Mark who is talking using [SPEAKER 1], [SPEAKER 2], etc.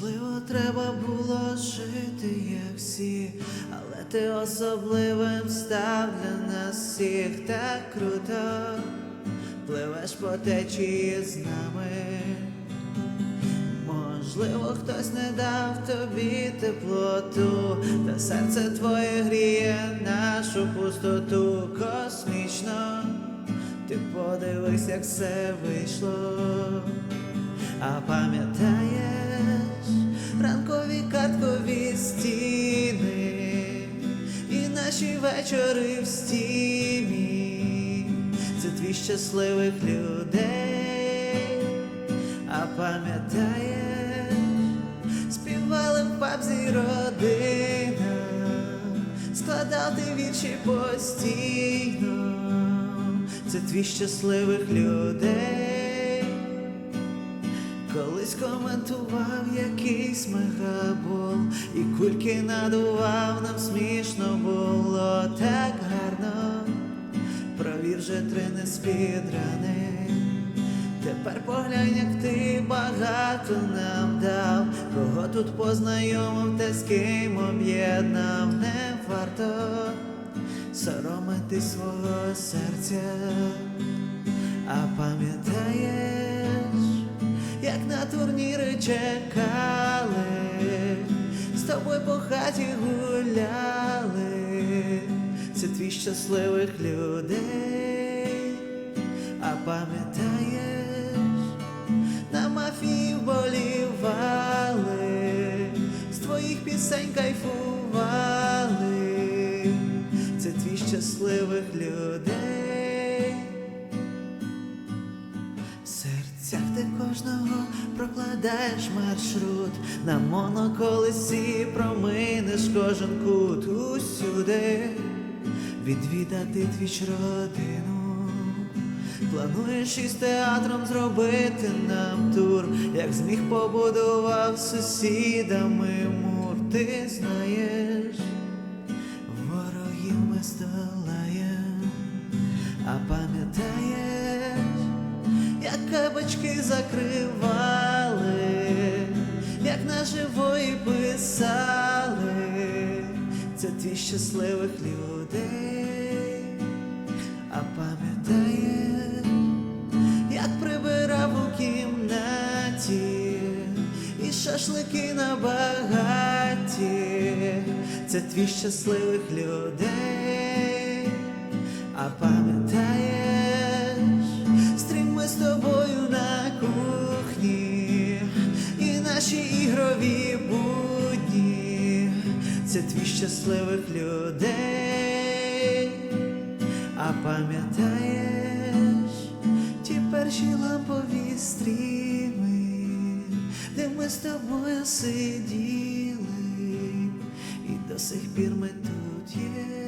[SPEAKER 1] Можливо, треба було жити, як всі, але ти особливим став для нас всіх так круто, пливеш по течії з нами. Можливо, хтось не дав тобі теплоту, та серце твоє гріє нашу пустоту космічно. Ти подивись, як все вийшло. А пам'ятаєш наші вечори в стімі. Це твій щасливих людей. А пам'ятаєш, співали в пабзі родина, складав ти вірші постійно. Це твій щасливих людей. Колись коментував якийсь мегабол, і кульки надував, нам смішно було так гарно. Провів же три неспідрани. Тепер поглянь, як ти багато нам дав, кого тут познайомив, та з ким об'єднав, не варто соромити свого серця, а пам'ятаєш, як на турніри чекали, з тобою по хаті гуляли, це твій щасливих людей, а пам'ятаєш, на мафії вболівали, з твоїх пісень кайфували, це твій щасливих людей. Серцях ти кожного прокладаєш маршрут, на моноколесі проминеш кожен кут усюди, відвідати твіч родину. Плануєш із театром зробити нам тур, як зміг побудував сусідами мур, ти знаєш, ворогів ми здолаєм, а пам'ятаєш, кабачки закривали, як на живої писали, це твій щасливих людей, а пам'ятаєш, як прибирав у кімнаті, і шашлики на багаті, це твій щасливих людей, а пам'ятаєш, це твій щасливих людей, а пам'ятаєш ті перші лампові стріми, де ми з тобою сиділи, і до сих пір ми тут є.